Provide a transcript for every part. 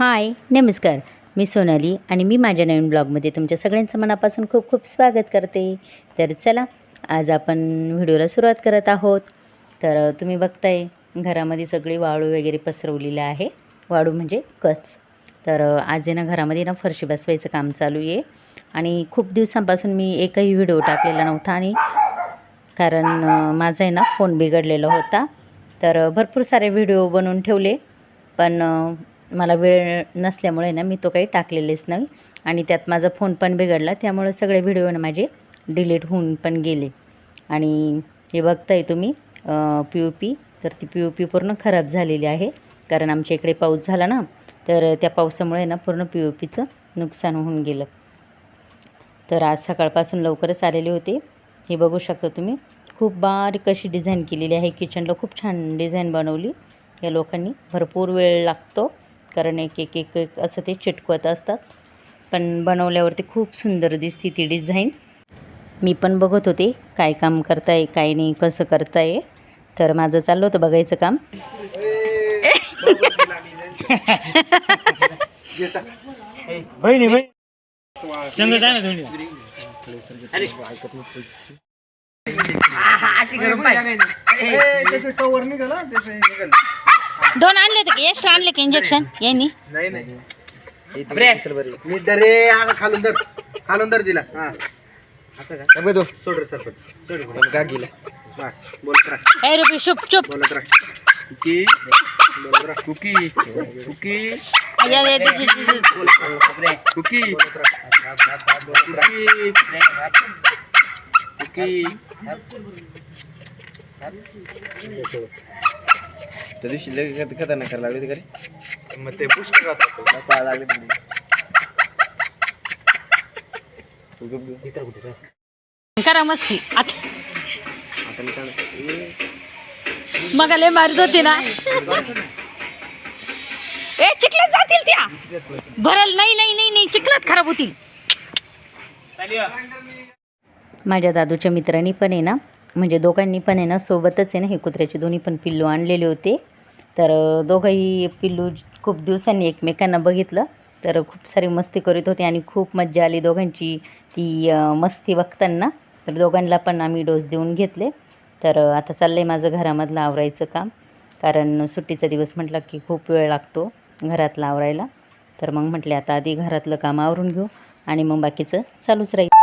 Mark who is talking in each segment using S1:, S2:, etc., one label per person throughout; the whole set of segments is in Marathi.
S1: हाय नमस्कार. मी सोनाली आणि मी माझ्या नवीन ब्लॉगमध्ये तुमच्या सगळ्यांचं मनापासून खूप खूप स्वागत करते. तर चला आज आपण व्हिडिओला सुरुवात करत आहोत. तर तुम्ही बघताय घरामध्ये सगळी वाळू वगैरे पसरवलेलं आहे. वाळू म्हणजे कच. तर आज आहे ना घरामध्ये ना फरशी बसवायचं काम चालू आहे. आणि खूप दिवसांपासून मी एकही व्हिडिओ टाकलेला नव्हता आणि कारण माझा आहे ना फोन बिघडलेला होता. तर भरपूर सारे व्हिडिओ बनवून ठेवले. पण मला वेळ नसल्यामुळे ना मी तो काही टाकलेलेच नाही. आणि त्यात माझा फोन पण बिघडला त्यामुळे सगळे व्हिडिओ ना माझे डिलीट होऊन पण गेले. आणि हे बघताय तुम्ही पी यू पी तर ती पी यू पी पूर्ण खराब झालेली आहे. कारण आमच्या इकडे पाऊस झाला ना तर त्या पावसामुळे ना पूर्ण पी यू पीचं नुकसान होऊन गेलं. तर आज सकाळपासून लवकरच आलेले होते. हे बघू शकता तुम्ही खूप बारीक अशी डिझाईन केलेली आहे. किचनला खूप छान डिझाईन बनवली. या लोकांनी भरपूर वेळ लागतो. कारण एक एक एक एक असं ते चिटकवत असतात. पण बनवल्यावरती खूप सुंदर दिसते ती डिझाईन. मी पण बघत होते काय काम करताय काय नाही कसं करताय. तर माझं चाललं होतं बघायचं काम.
S2: बहिणी बहिणी. संघ जा ना दोन्ही.
S3: त्याचं कवर निघाला त्याचं निघालं.
S1: दोन आणले होते की? एक्स्ट्रा आणले की इंजेक्शन यांनी
S3: नाही नाही. मी दरे आता खालून दर. खालून दर दिला. हा. असं का? बघ सोड रे सरपंच. सोड का गेला. बस. बोलत राहा.
S1: ए रुपी शुप चुप
S3: बोलत राहा. कुकी बोलत राहा. कुकी
S1: या, या,
S3: कुकी
S2: त्या दिवशी लगेच खतरनाक करायला लागली होती
S3: मग ते पुष्ट राहतात
S2: लागले
S1: करा मस्ती. आता मग लय मारत होती ना. ए चिखलात जातील त्या. भरल नाही नाही नाही नाही चिखलात खराब होतील. माझ्या दादूच्या मित्रांनी पण आहे ना म्हणजे दोघांनी पण आहे ना सोबतच आहे ना हे कुत्र्याचे दोन्ही पण पिल्लू आणलेले होते. तर दोघंही पिल्लू खूप दिवसांनी एकमेकांना बघितलं. तर खूप सारी मस्ती करीत होते आणि खूप मज्जा आली दोघांची. ती मस्ती बघताना तर दोघांना पण आम्ही डोस देऊन घेतले. तर आता चाललं आहे माझं घरामधलं आवरायचं काम. कारण सुट्टीचा दिवस म्हटलं की खूप वेळ लागतो घरातलं आवरायला. तर मग म्हटले आता आधी घरातलं काम आवरून घेऊ आणि मग बाकीचं चालूच राहील.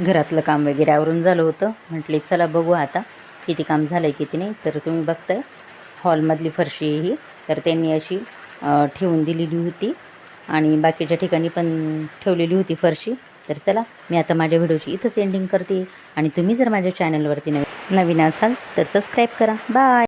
S1: घरातलं काम वगैरे आवरून झालं होतं. म्हटले चला बघू आता किती काम झालं आहे किती नाही. तर तुम्ही बघताय हॉलमधली फरशी ही तर त्यांनी अशी ठेवून दिलेली होती. आणि बाकीच्या ठिकाणी पण ठेवलेली होती फरशी. तर चला मी आता माझ्या व्हिडिओची इथंच एंडिंग करते. आणि तुम्ही जर माझ्या चॅनलवरती नवीन नवीन असाल तर सबस्क्राईब करा. बाय